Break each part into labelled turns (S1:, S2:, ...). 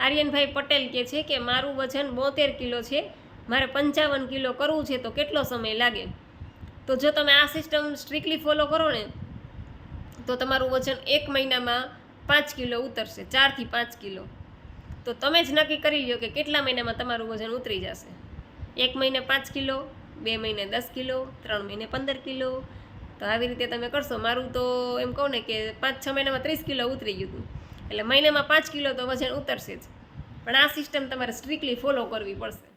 S1: આર્યનભાઈ પટેલ કે છે કે મારું વજન બોતેર કિલો છે, મારે પંચાવન કિલો કરવું છે તો કેટલો સમય લાગે? તો જો તમે આ સિસ્ટમ સ્ટ્રિક્ટલી ફોલો કરો ને, તો તમારું વજન એક મહિનામાં પાંચ કિલો ઉતરશે, ચારથી પાંચ કિલો. તો તમે જ નક્કી કરી લ્યો કે કેટલા મહિનામાં તમારું વજન ઉતરી જશે? એક મહિને પાંચ કિલો, બે મહિને દસ કિલો, ત્રણ મહિને પંદર કિલો. તો આવી રીતે તમે કરશો. મારું તો એમ કહું ને કે પાંચ છ મહિનામાં ત્રીસ કિલો ઉતરી ગયું હતું. એટલે મહિનામાં પાંચ કિલો તો વજન ઉતરશે જ. પણ આ સિસ્ટમ તમારે સ્ટ્રિક્ટલી ફોલો કરવી પડશે.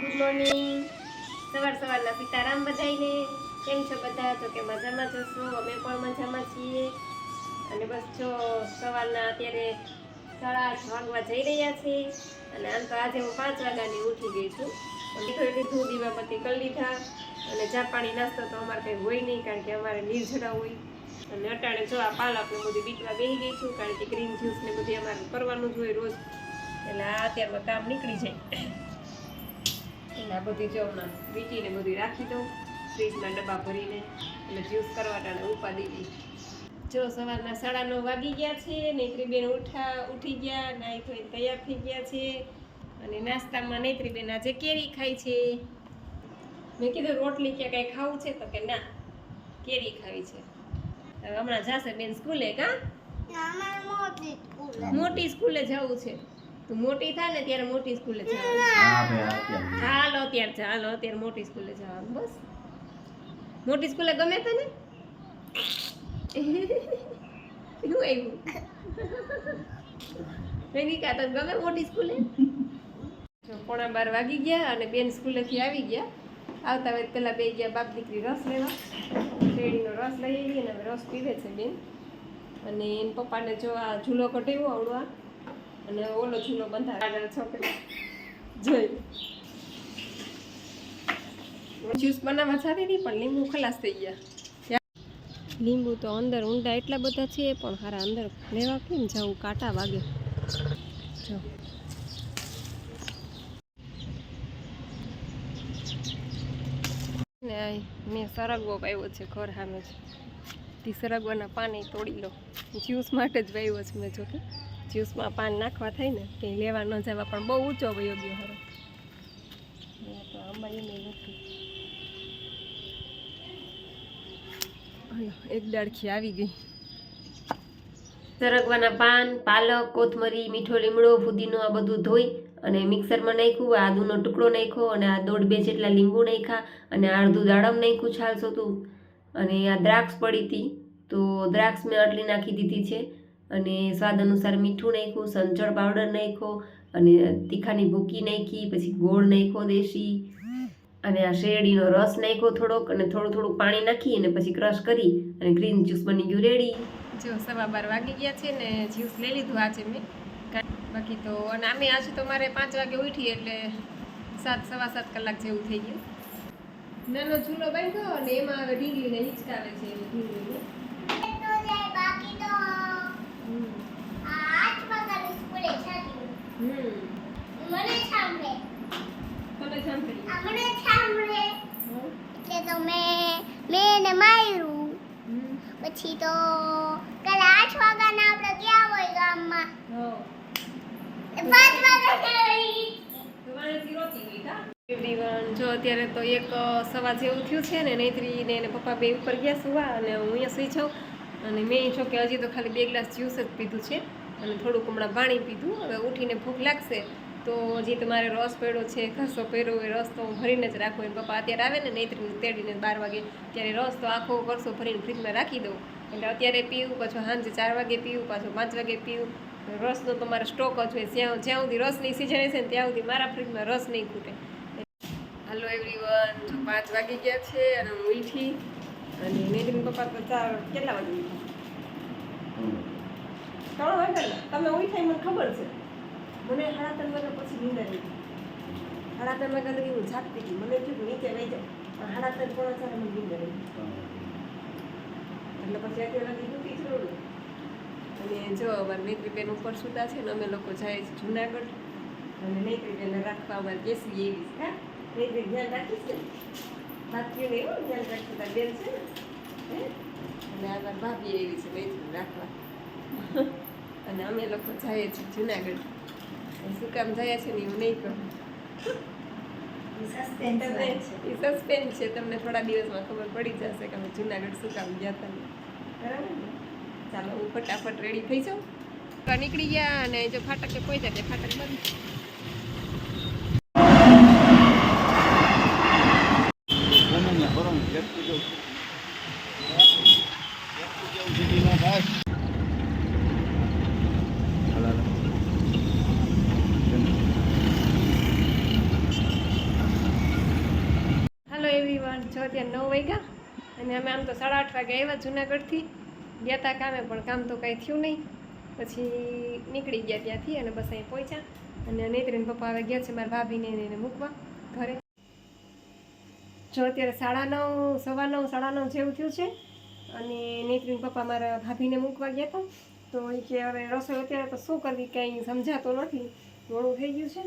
S1: ગુડ મોર્નિંગ સવાર સવારના સીતારામ બધાઈને કેમ છો બધા? તો કે મજામાં જશો અમે પણ મજામાં છીએ. અને બસ જો સવારના અત્યારે સાડા આઠ વાગવા જઈ રહ્યા છે અને આમ તો આજે હું પાંચ વાગ્યાની ઉઠી ગઈ છું. મીઠું લીધું, દીવાબત્તી કરી લીધા. અને પાણી, નાસ્તો તો અમારે કંઈ હોય નહીં, કારણ કે અમારે નિર્જળા હોય. અને અટાણે જો આ પાલકને બધું બીટવા બેસી ગઈ છું, કારણ કે ગ્રીન જ્યુસ ને બધું અમારે કરવાનું જ હોય રોજ. એટલે આ અત્યારમાં કામ નીકળી જાય. એટલે આ બધી જો વીટીને બધું રાખી દઉં, ફ્રીજમાં ડબ્બા ભરીને એટલે જ્યુસ કરવા ટાણે ઉપાડી દઈ જો સવારના સાડા નવ વાગી ગયા છે નેત્રીબેન ઉઠા, ઉઠી ગયા, નાઈ ધોઈને તૈયાર થઈ ગયા છે. અને નાસ્તામાં નેત્રીબેન આજે કેરી ખાય છે. મેં કીધું રોટલી કે કાંઈ ખાવું છે તો કે ના કેરી ખાવી છે. હવે હમણાં જાશે બેન સ્કૂલે કા મોટી સ્કૂલે જવું છે. તું મોટી થાય ને ત્યારે મોટી સ્કૂલે જવાનું. હાલો અત્યારે છે અત્યારે મોટી સ્કૂલે જવાનું બસ. મોટી સ્કૂલે ગમે તને? શું આવ્યું. નિકા તને ગમે મોટી સ્કૂલે? પોણા બાર વાગી ગયા અને બેન સ્કૂલેથી આવી ગયા. આવતા વેત પહેલાં બે ગયા બાપ દીકરી રસ લેવા. શેરડીનો રસ લઈ આવી અને હવે રસ પીવે છે બેન. અને એના પપ્પાને જો આ ઝૂલો કઢાવ્યો આવડવા અને ઓલો ઝૂલો બંધાવે છોકરી જોઈ. જ્યુસ બનાવવા સારી નહીં પણ લીંબુ ખલાસ થઈ ગયા. લીંબુ તો અંદર ઊંડા એટલા બધા છે, પણ હારા અંદર લેવા કેમ જવું કાંટા વાગે. જો. ને મેં સરગવો વાવ્યો છે ઘર સામે જ. તે સરગવાના પાને તોડી લો. જ્યુસ માટે જ વાવ્યો છે મેં જોકે. જ્યુસમાં પાન નાખવા થાય ને કે લેવા ન જવા પણ બહુ ઊંચો વયો ગયો હરો તો એને નથી એક ડાળખી આવી ગઈ. સરગવાના પાન, પાલક, કોથમરી, મીઠો લીમડો, ફુદીનો આ બધું ધોઈ અને મિક્સરમાં નાખ્યું આદુનો ટુકડો નાખ્યો અને આ દોઢ બે જેટલા લીંબુ નાખ્યા અને અડધું દાડમ નાખ્યું છાલ સોતું અને આ દ્રાક્ષ પડી હતી, તો દ્રાક્ષ મેં આટલી નાખી દીધી છે. અને સ્વાદ અનુસાર મીઠું નાખ્યું, સંચળ પાવડર નાખ્યો અને તીખાની ભૂકી નાખી, પછી ગોળ નાખ્યો દેશી. અને આ શેરડીનો રસ નાખ્યો થોડોક અને થોડું થોડું પાણી નાખી અને પછી ક્રશ કરી અને ગ્રીન જ્યુસ બની ગયું રેડી. જો સવા બાર વાગી ગયા છે ને જ્યુસ લઈ લીધું આજે મેં. બાકી તો અને અમે આજે તો મારે પાંચ વાગે ઉઠી એટલે સાત સવા સાત કલાક જેવું થઈ ગયું. નાનો ચૂલો બાંધ્યો અને એમાં હવે ઢીંગલીને હિંચકાવે છે એવું ઢીંગલીને.
S2: પછી તો કાલે આઠ વાગ્યાના આપણે ગયા હોય ગામમાં
S1: હો
S2: પાંચ વાગ્યા
S1: એવરીવન જો અત્યારે તો એક સવા જેવું થયું છે ને, નૈત્રી પપ્પા બે ઉપર ગયા સુવા અને હું અહીંયા સુઈ જાઉં. અને મેં કે હજી તો ખાલી બે ગ્લાસ જ્યુસ જ પીધું છે અને થોડુંક હમણાં પાણી પીધું. હવે ઉઠીને ભૂખ લાગશે તો હજી તમારે રસ પડ્યો છે, ઘસો પહેર્યો હોય, રસ તો હું ભરીને જ રાખું. એને પપ્પા અત્યારે આવે ને નૈત્રીને તેડીને બાર વાગે, ત્યારે રસ તો આખો કરશો ભરીને ફ્રીજમાં રાખી દઉં. એટલે અત્યારે પીવું, પાછું સાંજે ચાર વાગે પીવું, પાછું પાંચ વાગે પીવું. રસનો તો મારે સ્ટોક જ હોય. જ્યાં જ્યાં સુધી રસની સિઝન હશે ને ત્યાં સુધી મારા ફ્રીજમાં રસ નહીં ખૂટે. હાલો એવરીવન તો પાંચ વાગી ગયા છે અને હું ઉઠી અને નીતિન પપ્પા તો ચાર કેટલા વાગે ત્રણ વાગ્યા તમે ઉઠાઈ મને ખબર છે. મને સાડા ત્રણ વાગ્યા પછી નીંદર આવી. સાડા ત્રણ વાગ્યા લગી હું જાગતી હતી. મને કીધું, નીચે વહી જાઉં પણ સાડા ત્રણ પોણા ચાર મને નીંદર આવી. એટલે પછી અત્યારે લગી દુખી જ અને જો અમારે નેત્રીબેન ઉપર સુતા છે ને અમે લોકો જાય છે જુનાગઢ. અને નેત્રીબેનને રાખવા અમારે કેસી એવી છે હા? નૈત્રી ધ્યાન રાખીશ ને? ભાભીઓને એવું ધ્યાન રાખવું તાર બેન છે ને? અને આ ભાભી એવી છે નેત્રી રાખવા. અને અમે લોકો જઈએ છીએ જુનાગઢ. શું કામ જાય છે ને એવું નહીં કહું. સસ્પેન્સ છે તમને થોડા દિવસમાં ખબર પડી જશે કે અમે જુનાગઢ શું કામ ગયા હતા બરાબર ને? ચાલો હું ફટાફટ રેડી થઈ જાઉં નીકળી ગયા અને જો ફાટકે પહોંચ્યા તે ફાટક બંધ.
S3: હાલો,
S1: એવરીવન જો અત્યારે નવ વાગ્યા અને અમે આમ તો સાડા આઠ વાગે આવ્યા જુનાગઢથી ગયા હતા કામે પણ કામ તો કાંઈ થયું નહીં. પછી નીકળી ગયા ત્યાંથી અને બસ અહીં પહોંચ્યા. અને નેત્રીન પપ્પા હવે ગયા છે મારા ભાભીને એને મૂકવા ઘરે. જો અત્યારે સાડા નવ, સવા નવ, સાડા નવ જેવું થયું છે. અને નેત્રીન પપ્પા મારા ભાભીને મૂકવા ગયા હતા તો એ કે હવે રસોઈ અત્યારે તો શું કરવી કંઈ સમજાતો નથી. મોડું થઈ ગયું છે.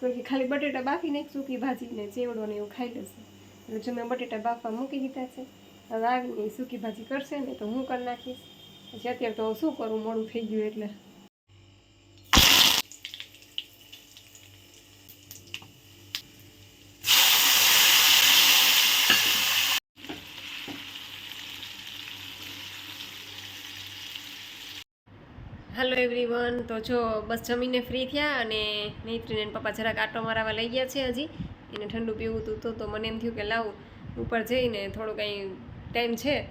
S1: તો કે ખાલી બટેટા બાફી નાખ સૂકી ભાજી ને ચેવડો ને એવું ખાઈ લેશે. એટલે જો મેં બટેટા બાફવા મૂકી દીધા છે. હવે સૂકી ભાજી કરશે ને તો હું કરી નાખીશ. પછી અત્યારે તો શું કરું, મોડું થઈ ગયું એટલે. હેલો એવરીવન તો જો બસ જમીને ફ્રી થયા અને મૈત્રીને એના પપ્પા જરાક આટો મારાવા લઈ ગયા છે હજી. એને ઠંડુ પીવું હતું તો મને એમ થયું કે લાવું. ઉપર જઈને થોડું કંઈ ટાઈમ છે,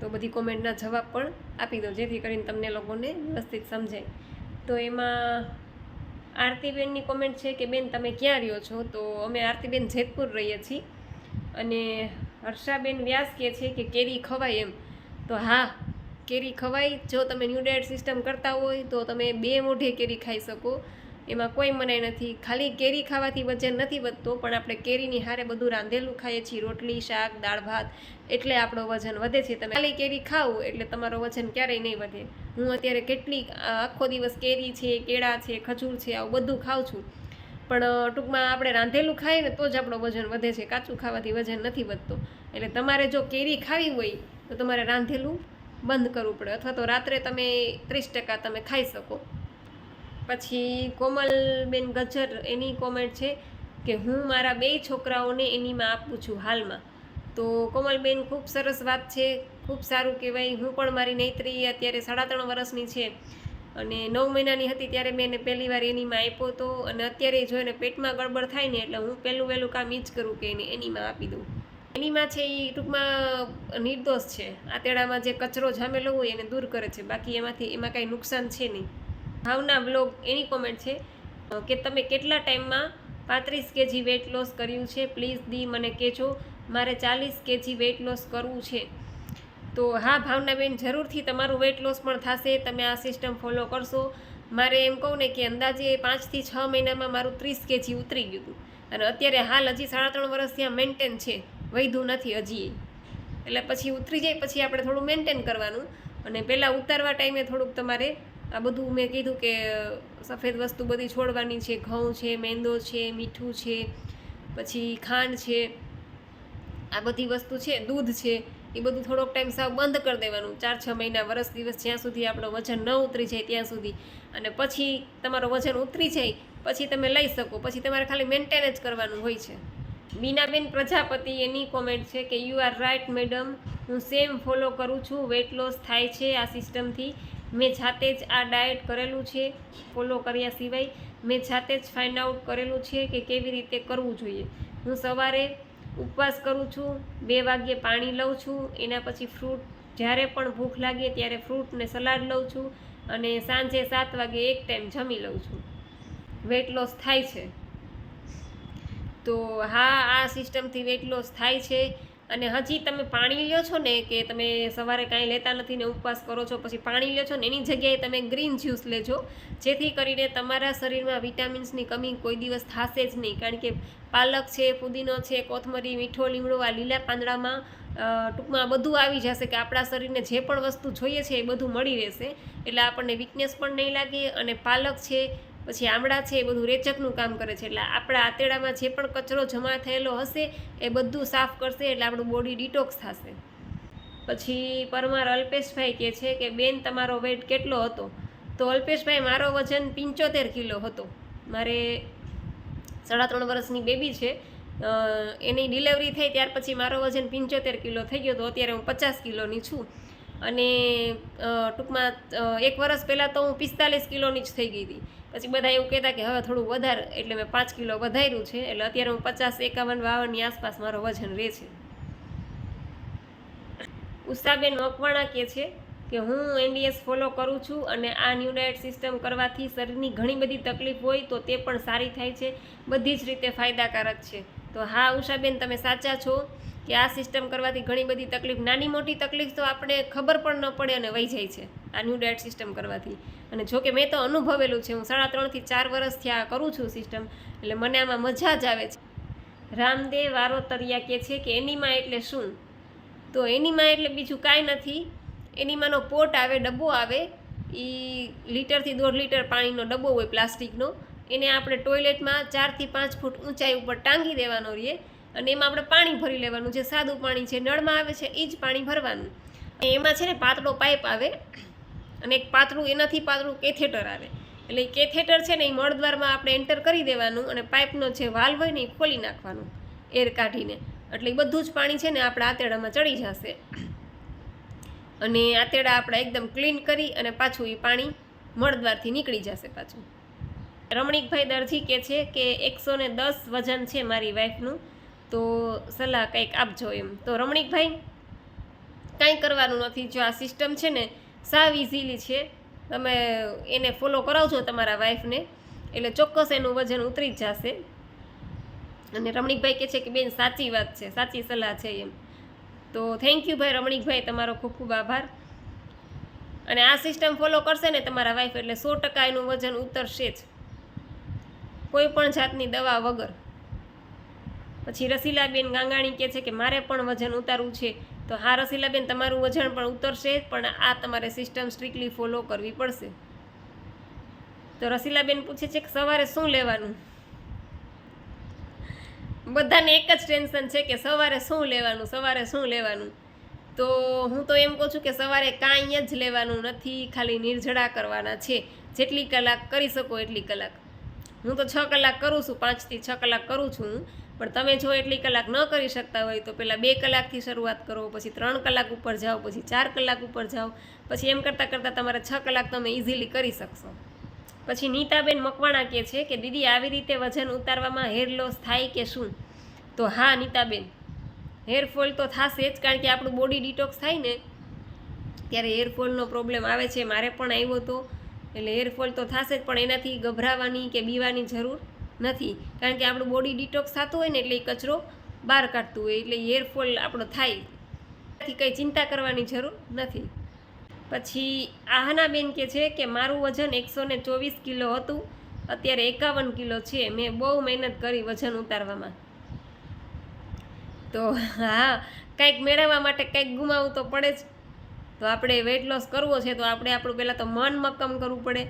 S1: તો બધી કોમેન્ટના જવાબ પણ આપી દો, જેથી કરીને તમને લોકોને વ્યવસ્થિત સમજાય. તો એમાં આરતીબેનની કોમેન્ટ છે કે, બેન, તમે ક્યાં રહ્યો છો? તો અમે આરતીબેન જેતપુર રહીએ છીએ. અને હર્ષાબેન વ્યાસ કહે છે કે, કેરી ખવાય એમ. તો હા, કેરી ખવાય. જો તમે ન્યૂ ડાયટ સિસ્ટમ કરતા હોય, તો તમે બે મોઢે કેરી ખાઈ શકો. એમાં કોઈ મનાઈ નથી. ખાલી કેરી ખાવાથી વજન નથી વધતો, પણ આપણે કેરીની હારે બધું રાંધેલું ખાઈએ છીએ. રોટલી, શાક, દાળ, ભાત, એટલે આપણો વજન વધે છે. તમે ખાલી કેરી ખાવ એટલે તમારો વજન ક્યારેય નહીં વધે. હું અત્યારે કેટલી આખો દિવસ કેરી છે, કેળા છે, ખજૂર છે, આવું બધું ખાઉં છું. પણ ટૂંકમાં આપણે રાંધેલું ખાઈએ ને તો જ આપણો વજન વધે છે. કાચું ખાવાથી વજન નથી વધતો. એટલે તમારે જો કેરી ખાવી હોય, તો તમારે રાંધેલું બંધ કરવું પડે. અથવા તો રાત્રે તમે ત્રીસ ટકા તમે ખાઈ શકો. પછી કોમલબેન ગજર, એની કોમેન્ટ છે કે હું મારા બે છોકરાઓને એનીમાં આપું છું હાલમાં. તો કોમલબેન ખૂબ સરસ વાત છે, ખૂબ સારું કહેવાય. હું પણ મારી નૈત્રી અત્યારે સાડા ત્રણ વર્ષની છે અને નવ મહિનાની હતી ત્યારે મેં એને પહેલી વાર એનીમાં આપ્યો હતો અને અત્યારે જો એને પેટમાં ગડબડ થાય ને એટલે હું પહેલું વહેલું કામ એ જ કરું કે એને એનીમાં આપી દઉં. એનીમાં છે એ ટૂંકમાં નિર્દોષ છે. આતેડામાં જે કચરો જામેલો હોય એને દૂર કરે છે. બાકી એમાંથી એમાં કાંઈ નુકસાન છે નહીં. ભાવના બ્લોગ એની કોમેન્ટ છે કે તમે કેટલા ટાઈમમાં પાંત્રીસ કેજી વેટ લોસ કર્યું છે પ્લીઝ દી મને કહેજો, મારે ચાલીસ કેજી વેટ લોસ કરવું છે. તો હા, ભાવનાબેન, જરૂરથી તમારું વેટ લોસ પણ થશે, તમે આ સિસ્ટમ ફોલો કરશો. મારે એમ કહું ને કે અંદાજે પાંચથી છ મહિનામાં મારું ત્રીસ કેજી ઉતરી ગયું હતું. અને અત્યારે હાલ હજી સાડા ત્રણ વર્ષ ત્યાં મેન્ટેન છે, વધ્યું નથી હજી. એટલે પછી ઉતરી જાય, પછી આપણે થોડું મેન્ટેન કરવાનું. અને પહેલાં ઉતારવા ટાઈમે થોડુંક તમારે આ બધું મેં કીધું કે સફેદ વસ્તુ બધી છોડવાની છે. ઘઉં છે, મેંદો છે, મીઠું છે, પછી ખાંડ છે. આ બધી વસ્તુ છે, દૂધ છે. એ બધું થોડોક ટાઈમ સાવ બંધ કરી દેવાનું. ચાર છ મહિના વરસ દિવસ જ્યાં સુધી આપણો વજન ન ઉતરી જાય ત્યાં સુધી. અને પછી તમારો વજન ઉતરી જાય, પછી તમે લઈ શકો. પછી તમારે ખાલી મેન્ટેન જ કરવાનું હોય છે. મીનાબેન પ્રજાપતિ, એની કોમેન્ટ છે કે યુ આર રાઇટ મેડમ હું સેમ ફોલો કરું છું. વેટ લોસ થાય છે આ સિસ્ટમથી મેં જાતે જ આ ડાયટ કરેલું છે ફોલો કર્યા સિવાય મેં જાતે જ ફાઇન્ડ આઉટ કરેલું છે કે કેવી રીતે કરવું જોઈએ. હું સવારે ઉપવાસ કરું છું, બે વાગ્યે પાણી લઉં છું, એના પછી ફ્રૂટ જ્યારે પણ ભૂખ લાગે ત્યારે ફ્રૂટ ને સલાડ લઉં છું અને સાંજે સાત વાગે એક ટાઈમ જમી લઉં છું. વેટ લોસ થાય છે. તો હા, આ સિસ્ટમથી વેટ લોસ થાય છે. અને હજી તમે પાણી લ્યો છો ને કે તમે સવારે કાંઈ લેતા નથી ને ઉપવાસ કરો છો, પછી પાણી લ્યો છો ને, એની જગ્યાએ તમે ગ્રીન જ્યુસ લેજો, જેથી કરીને તમારા શરીરમાં વિટામિન્સની કમી કોઈ દિવસ થશે જ નહીં. કારણ કે પાલક છે, પુદીનો છે, કોથમરી, મીઠો, લીમડો, આ લીલા પાંદડામાં ટૂંકમાં બધું આવી જશે કે આપણા શરીરને જે પણ વસ્તુ જોઈએ છે એ બધું મળી રહેશે. એટલે આપણને વીકનેસ પણ નહીં લાગે અને પાલક છે પછી આમળા છે એ બધું રેચકનું કામ કરે છે. એટલે આપણા આંતેડામાં જે પણ કચરો જમા થયેલો હશે, એ બધું સાફ કરશે એટલે આપણું બોડી ડિટોક્સ થશે. પછી પરમાર અલ્પેશભાઈ કહે છે કે, બેન, તમારો વેટ કેટલો હતો? તો અલ્પેશભાઈ, મારો વજન પંચોતેર કિલો હતો. મારે સાડા ત્રણ વર્ષની બેબી છે. એની ડિલિવરી થઈ ત્યાર પછી મારો વજન પંચોતેર કિલો થઈ ગયો હતો અત્યારે હું પચાસ કિલોની છું. અને ટૂંકમાં એક વર્ષ પહેલાં તો હું પિસ્તાલીસ કિલોની જ થઈ ગઈ હતી. પછી બધા એવું કહેતા કે હવે થોડું વધારે, એટલે મેં પાંચ કિલો વધાર્યું છે, એટલે અત્યારે હું પચાસ એકાવન બાવનની આસપાસ મારો વજન રહે છે. ઉષાબેન મકવાણા કહે છે કે હું એનડીએસ ફોલો કરું છું અને આ ન્યૂ ડાયટ સિસ્ટમ કરવાથી શરીરની ઘણી બધી તકલીફ હોય તો તે પણ સારી થાય છે, બધી જ રીતે ફાયદાકારક છે. તો હા, ઉષાબેન, તમે સાચા છો કે આ સિસ્ટમ કરવાથી ઘણી બધી તકલીફ, નાની મોટી તકલીફ તો આપણે ખબર પણ ન પડે અને વહી જાય છે. આ ન્યૂ ડાયટ સિસ્ટમ કરવાથી. અને જો કે મેં તો અનુભવેલું છે, હું સાડા ત્રણથી ચાર વર્ષથી આ કરું છું સિસ્ટમ એટલે મને આમાં મજા જ આવે છે. રામદેવ વારોતરિયા કહે છે કે એનીમાં એટલે શું? તો એનીમાં એટલે બીજું કાંઈ નથી. એનીમાંનો પોટ આવે, ડબ્બો આવે એ લીટરથી દોઢ લીટર પાણીનો ડબ્બો હોય પ્લાસ્ટિકનો, એને આપણે ટોયલેટમાં ચારથી પાંચ ફૂટ ઊંચાઈ ઉપર ટાંગી દેવાનો રહીએ અને એમાં આપણે પાણી ભરી લેવાનું. જે સાદું પાણી છે નળમાં આવે છે એ જ પાણી ભરવાનું. એમાં છે ને પાતળો પાઇપ આવે અને એક પાતળું, એનાથી પાતળું કેથેટર આવે. એટલે એ કેથેટર છે ને, એ મળદ્વારમાં આપણે એન્ટર કરી દેવાનું અને પાઇપનો જે વાલ્વ હોય ને, એ ખોલી નાખવાનું, એર કાઢીને. એટલે બધું જ પાણી છે ને, આપણા આતેડામાં ચડી જશે. અને આતેડા આપણે એકદમ ક્લીન કરી અને પાછું એ પાણી મળદ્વારથી નીકળી જશે પાછું. રમણીકભાઈ દરજી કહે છે કે એકસો ને દસ વજન છે મારી વાઈફનું. તો સલાહ કંઈક આપજો એમ. તો રમણીકભાઈ, કાંઈ કરવાનું નથી. જો આ સિસ્ટમ છે ને સાવ ઇઝીલી છે. તમે એને ફોલો કરાવજો તમારા વાઈફને એટલે ચોક્કસ એનું વજન ઉતરી જ જશે. અને રમણીકભાઈ કહે છે કે, બેન, સાચી વાત છે, સાચી સલાહ છે એમ. તો થેન્ક યુ ભાઈ રમણીકભાઈ, તમારો ખૂબ ખૂબ આભાર. અને આ સિસ્ટમ ફોલો કરશે ને તમારા વાઈફ એટલે સો ટકા એનું વજન ઉતરશે જ. કોઈ પણ જાતની દવા વગર. પછી રસીલાબેન ગાંગાણી કહે છે કે, મારે પણ વજન ઉતારવું છે. તો હા રસીલાબેન તમારું વજન પણ ઉતરશે, પણ આ તમારે સિસ્ટમ સ્ટ્રિક્ટલી ફોલો કરવી પડશે. તો રસીલાબેન પૂછે છે કે સવારે શું લેવાનું? બધાને એક જ ટેન્શન છે કે સવારે શું લેવાનું, સવારે શું લેવાનું? તો હું તો એમ કહું છું કે સવારે કાંઈ જ લેવાનું નથી, ખાલી નિર્જળા કરવાના છે. જેટલી કલાક કરી શકો એટલી કલાક. હું તો છ કલાક કરું છું, પાંચથી છ કલાક કરું છું. પણ તમે જો એટલી કલાક ન કરી શકતા હોય તો પહેલાં બે કલાકથી શરૂઆત કરો, પછી ત્રણ કલાક ઉપર જાઓ, પછી ચાર કલાક ઉપર જાઓ, પછી એમ કરતાં કરતાં તમારે છ કલાક તમે ઇઝીલી કરી શકશો. પછી નીતાબેન મકવાણા કહે છે કે, દીદી, આવી રીતે વજન ઉતારવામાં હેર લોસ થાય કે શું? તો હા, નીતાબેન. હેરફોલ તો થશે જ, કારણ કે આપણું બોડી ડિટોક્સ થાય ને, ત્યારે હેરફોલનો પ્રોબ્લેમ આવે છે. મારે પણ આવ્યો હતો એટલે હેરફોલ તો થશે જ, પણ એનાથી ગભરાવાની કે બીવાની જરૂર નથી. કારણ કે આપણું બોડી ડિટોક્સ થતું હોય ને એટલે એ કચરો બહાર કાઢતું હોય, એટલે હેરફોલ આપણો થાય. એથી કંઈ ચિંતા કરવાની જરૂર નથી. પછી આહનાબેન કે છે કે મારું વજન એકસો ને ચોવીસ કિલો હતું, અત્યારે એકાવન કિલો છે. મેં બહુ મહેનત કરી વજન ઉતારવામાં. તો હા, કંઈક મેળવવા માટે કંઈક ગુમાવવું તો પડે જ. તો આપણે વેટ લોસ કરવો છે તો આપણે આપણું પહેલાં તો મન મક્કમ કરવું પડે.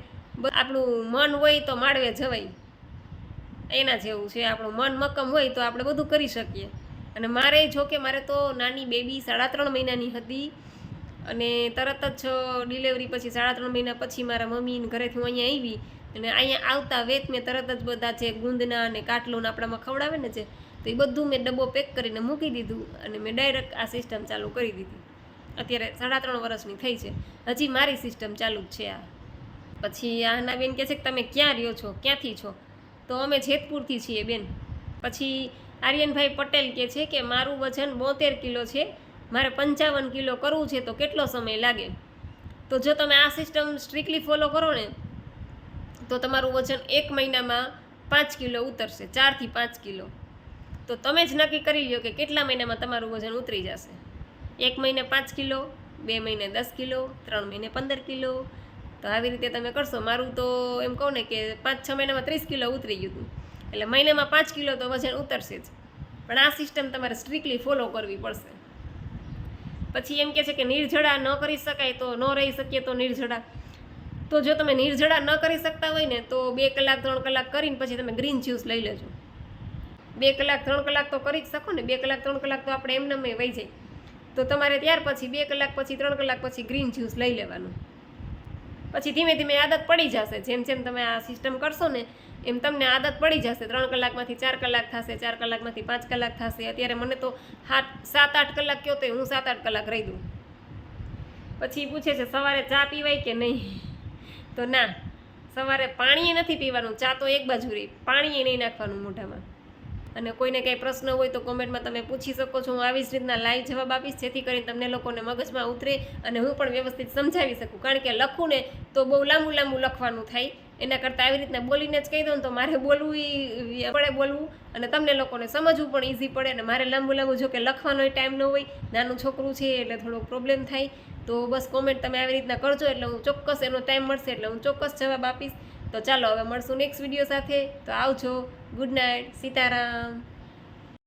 S1: આપણું મન હોય તો માળવે જવાય. એના જેવું છે, આપણું મન મક્કમ હોય તો આપણે બધું કરી શકીએ. અને મારે જો કે મારે તો નાની બેબી સાડા ત્રણ મહિનાની હતી અને તરત જ ડિલિવરી પછી સાડા ત્રણ મહિના પછી મારા મમ્મીને ઘરેથી હું અહીંયા આવી અને અહીંયા આવતા વેત મેં તરત જ બધા જે ગુંદના અને કાટલોના આપણામાં ખવડાવે ને જે, તો એ બધું મેં ડબ્બો પેક કરીને મૂકી દીધું અને મેં ડાયરેક્ટ આ સિસ્ટમ ચાલુ કરી દીધી. અત્યારે સાડા ત્રણ વર્ષની થઈ છે. હજી મારી સિસ્ટમ ચાલુ જ છે આ. પછી આના બેન કહે છે કે તમે ક્યાં રહ્યો છો? ક્યાંથી છો? તો અમે જેતપુરથી છીએ બેન. પછી આર્યનભાઈ પટેલ કહે છે કે મારું વજન બોતેર કિલો છે, મારે પંચાવન કિલો કરવું છે તો કેટલો સમય લાગે? તો જો તમે આ સિસ્ટમ સ્ટ્રિક્ટલી ફોલો કરો ને, તો તમારું વજન એક મહિનામાં પાંચ કિલો ઉતરશે, ચારથી પાંચ કિલો. તો તમે જ નક્કી કરી લ્યો કે કેટલા મહિનામાં તમારું વજન ઉતરી જશે? એક મહિને પાંચ કિલો, બે મહિને દસ કિલો, ત્રણ મહિને પંદર કિલો તો આવી રીતે તમે કરશો. મારું તો એમ કહું ને કે પાંચ છ મહિનામાં ત્રીસ કિલો ઉતરી ગયું હતું. એટલે મહિનામાં પાંચ કિલો તો વજન ઉતરશે જ. પણ આ સિસ્ટમ તમારે સ્ટ્રિકલી ફોલો કરવી પડશે. પછી એમ કે છે કે નિર્જળા ન કરી શકાય તો ન રહી શકીએ તો નિર્જળા. તો જો તમે નિર્જળા ન કરી શકતા હોય ને તો બે કલાક, ત્રણ કલાક કરીને પછી તમે ગ્રીન જ્યુસ લઈ લેજો. બે કલાક, ત્રણ કલાક તો કરી જ શકો ને. બે કલાક, ત્રણ કલાક તો આપણે એમને વહી જાય. તો તમારે ત્યાર પછી બે કલાક પછી, ત્રણ કલાક પછી ગ્રીન જ્યુસ લઈ લેવાનું. પછી ધીમે ધીમે આદત પડી જશે. જેમ જેમ તમે આ સિસ્ટમ કરશો ને, એમ તમને આદત પડી જશે. ત્રણ કલાકમાંથી ચાર કલાક થશે, ચાર કલાકમાંથી પાંચ કલાક થશે. અત્યારે મને તો હાથ સાત આઠ કલાક કહો તો હું સાત આઠ કલાક રહી દઉં. પછી પૂછે છે, સવારે ચા પીવાય કે નહીં? તો ના, સવારે પાણીએ નથી પીવાનું, ચા તો એક બાજુ રહી. પાણીએ નહીં નાખવાનું મોઢામાં. અને કોઈને કંઈ પ્રશ્ન હોય તો કોમેન્ટમાં તમે પૂછી શકો છો. હું આવી જ રીતના લાઈવ જવાબ આપીશ, જેથી કરીને તમને લોકોને મગજમાં ઉતરે અને હું પણ વ્યવસ્થિત સમજાવી શકું. કારણ કે લખું ને તો બહુ લાંબુ લાંબુ લખવાનું થાય. એના કરતાં આવી રીતના બોલીને જ કહી દઉં તો મારે બોલવું એ પડે બોલવું અને તમને લોકોને સમજવું પણ ઇઝી પડે અને મારે લાંબુ લાંબુ જો કે લખવાનો ટાઈમ ન હોય, નાનું છોકરું છે એટલે થોડોક પ્રોબ્લેમ થાય. તો બસ કોમેન્ટ તમે આવી રીતના કરજો એટલે હું ચોક્કસ એનો ટાઈમ મળશે એટલે હું ચોક્કસ જવાબ આપીશ. તો ચાલો હવે મળશું નેક્સ્ટ વીડિયો સાથે. તો આવજો. Good night Sitaram.